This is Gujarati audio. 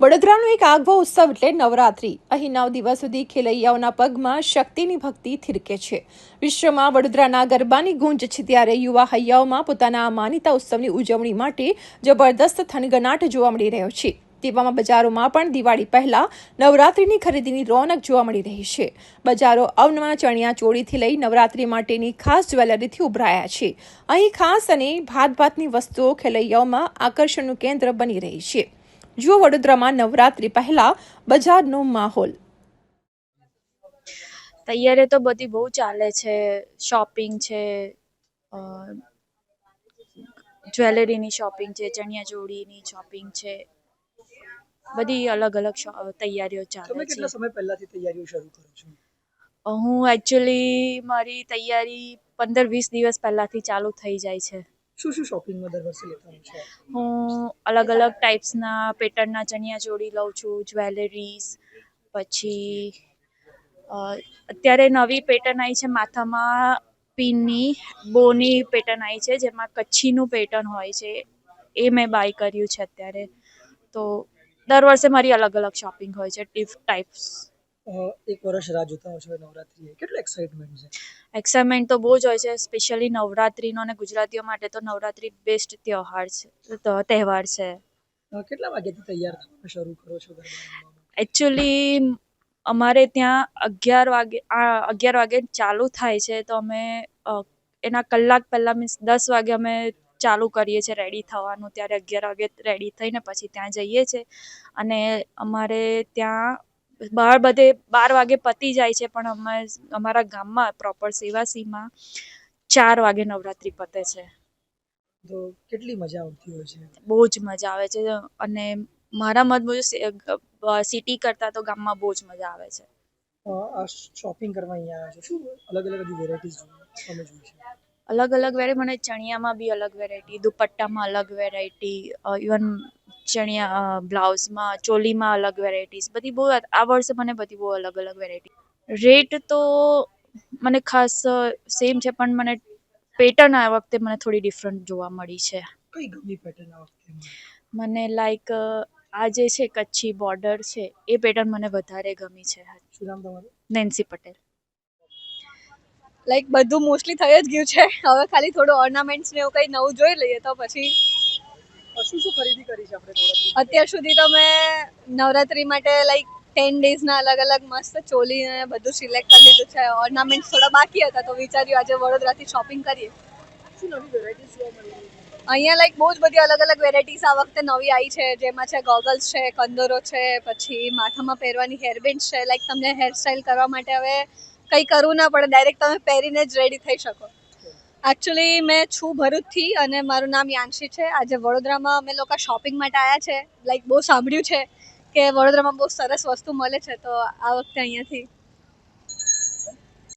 વડોદરાનો એક આગવો ઉત્સવ એટલે નવરાત્રી. અહીં નવ દિવસ સુધી ખેલૈયાઓના પગમાં શક્તિની ભક્તિ થિરકે છે. વિશ્વમાં વડોદરાના ગરબાની ગુંજ છે ત્યારે યુવા હૈયાઓમાં પોતાના માનીતા ઉત્સવની ઉજવણી માટે જબરદસ્ત થનગનાટ જોવા મળી રહ્યો છે. તેવામાં બજારોમાં પણ દિવાળી પહેલા નવરાત્રિની ખરીદીની રોનક જોવા મળી રહી છે. બજારો અવનવા ચણિયા ચોળીથી લઈ નવરાત્રિ માટેની ખાસ જ્વેલરીથી ઉભરાયા છે. અહીં ખાસ અને ભાત ભાતની વસ્તુઓ ખેલૈયાઓમાં આકર્ષણનું કેન્દ્ર બની રહી છે. જુઓ વડોદરામાં નવરાત્રી પહેલા બજારનો માહોલ. તૈયારી તો બધી બહુ ચાલે છે. શોપિંગ છે જ્વેલરીની શોપિંગ છે ચણિયા ચોળીની શોપિંગ છે. બધી અલગ અલગ તૈયારીઓ ચાલે તમે છે. કેટલા સમય પહેલાથી તૈયારીઓ શરૂ કરું છું? હું એકચ્યુઅલી મારી તૈયારી પંદર વીસ દિવસ પહેલાંથી ચાલુ થઈ જાય છે. શું શું શોપિંગમાં દર વર્ષે લેતા હોય છે? હું અલગ અલગ ટાઈપ્સના પેટર્નના ચણિયા ચોળી લઉં છું જ્વેલરીઝ પછી અત્યારે નવી પેટર્ન આવી છે માથામાં પિનની, બોની પેટર્ન આવી છે, જેમાં કચ્છીનું પેટર્ન હોય છે. એ મેં બાય કર્યું છે અત્યારે. તો દર વર્ષે મારી અલગ અલગ શોપિંગ હોય છે ટીફ ટાઈપ્સ એક વર્ષ રાહ જોતા હોય છે નવરાત્રી કેટલું એક્સાઇટમેન્ટ છે? એક્સાઇટમેન્ટ તો બહુ જ હોય છે સ્પેશિયલી નવરાત્રિનો અને ગુજરાતીઓ માટે તો નવરાત્રિ બેસ્ટ તહેવાર છે તો તહેવાર છે. કેટલા વાગ્યાથી તૈયાર થવાનું શરૂ કરો છો એકચ્યુઅલી અમારે ત્યાં અગિયાર વાગે આ અગિયાર વાગે ચાલુ થાય છે તો અમે એના કલાક પહેલાં મીન્સ દસ વાગે અમે ચાલુ કરીએ છીએ રેડી થવાનું ત્યારે અગિયાર વાગે રેડી થઈને પછી ત્યાં જઈએ છીએ. અને અમારે ત્યાં બહાર બધે બાર વાગે પતી જાય છે પણ અમે અમારા ગામમાં પ્રોપર સેવાસીમાં ચાર વાગે નવરાત્રિ પતે છે. તો કેટલી મજા આવતી હોય છે? બહુ જ મજા આવે છે અને મારા મત મુજબ સિટી કરતાં તો ગામમાં બહુ જ મજા આવે છે. આ શોપિંગ કરવા અહીંયા આવ્યા છો. શું અલગ અલગ હજી વેરાયટીઝ તમે જોઈ છે? અલગ અલગ વેરાયટી મને ચણિયામાં બી અલગ વેરાયટી દુપટ્ટામાં અલગ વેરાયટી ઇવન ચણિયા બ્લાઉઝમાં ચોલીમાં અલગ વેરાયટીઝ. બધી બહુ આ વર્ષે મને બધી બહુ અલગ અલગ વેરાયટી. રેટ તો મને ખાસ સેમ છે પણ મને પેટર્ન આ વખતે મને થોડી ડિફરન્ટ જોવા મળી છે. કઈ ગમી પેટર્ન આ વખતે મને? લાઈક આ જે છે કચ્છી બોર્ડર છે એ પેટર્ન મને વધારે ગમી છે. નેન્સી પટેલ લાઈક બધું મોસ્ટલી થઈ જ ગયું છે. હવે ખાલી થોડું ઓર્નામેન્ટ્સ ને એવું કંઈ નવું જોઈ લઈએ તો પછી શું શું ખરીદી કરી છે આપણે અત્યાર સુધી તો મેં નવરાત્રી માટે લાઈક ટેન ડેઝના અલગ અલગ મસ્ત ચોલી ને બધું સિલેક્ટ કરી લીધું છે. ઓર્નામેન્ટ થોડા બાકી હતા તો વિચાર્યું આજે વડોદરાથી શોપિંગ કરીએ. શું નવી વેરાયટીઝ જોવા મળી અહીંયા લાઈક બહુ જ બધી અલગ અલગ વેરાયટીઝ આ વખતે નવી આવી છે. જેમાં છે ગોગલ્સ છે કંદોરો છે પછી માથામાં પહેરવાની હેરબેન્ડ છે. લાઈક તમને હેરસ્ટાઈલ કરવા માટે હવે કંઈ કરવું ના પડે. ડાયરેક્ટ તમે પહેરીને જ રેડી થઈ શકો. એકચ્યુઅલી મેં છું ભરૂચથી અને મારું નામ યાંશી છે. આજે વડોદરામાં અમે લોકો શોપિંગ માટે આવ્યા છે. લાઈક બહુ સાંભળ્યું છે કે વડોદરામાં બહુ સરસ વસ્તુ મળે છે, તો આ વખતે અહીંયાથી.